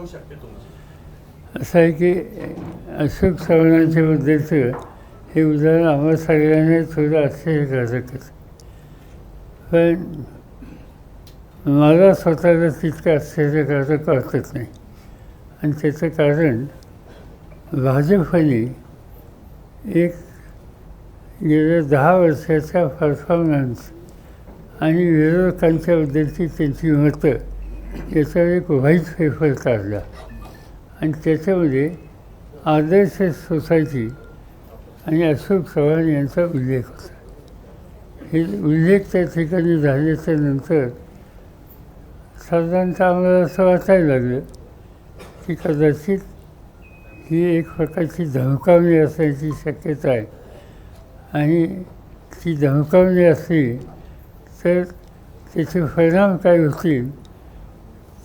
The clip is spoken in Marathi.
राहू शकते तुमची. असं आहे की अशोक चव्हाणांच्या बद्दलचं हे उदाहरण आम्हा सगळ्यांना थोडं आश्चर्यकारक पण मला स्वतःला तितकं आश्चर्यकारक वाटत नाही. आणि त्याचं कारण भाजपने एक गेल्या दहा वर्षाचा परफॉर्मन्स आणि विरोधकांच्याबद्दलची त्यांची मतं याचा एक व्हाईट पेपर काढला. आणि त्याच्यामध्ये आदर्श सोसायटी आणि अशोक चव्हाण यांचा उल्लेख होता. हे उल्लेख त्या ठिकाणी झाल्याच्यानंतर साधारणतः आम्हाला असं वाटायला लागलं की कदाचित ही एक प्रकारची धमकावणी असण्याची शक्यता आहे. आणि ती धमकावणी असली तर त्याचे परिणाम काय होतील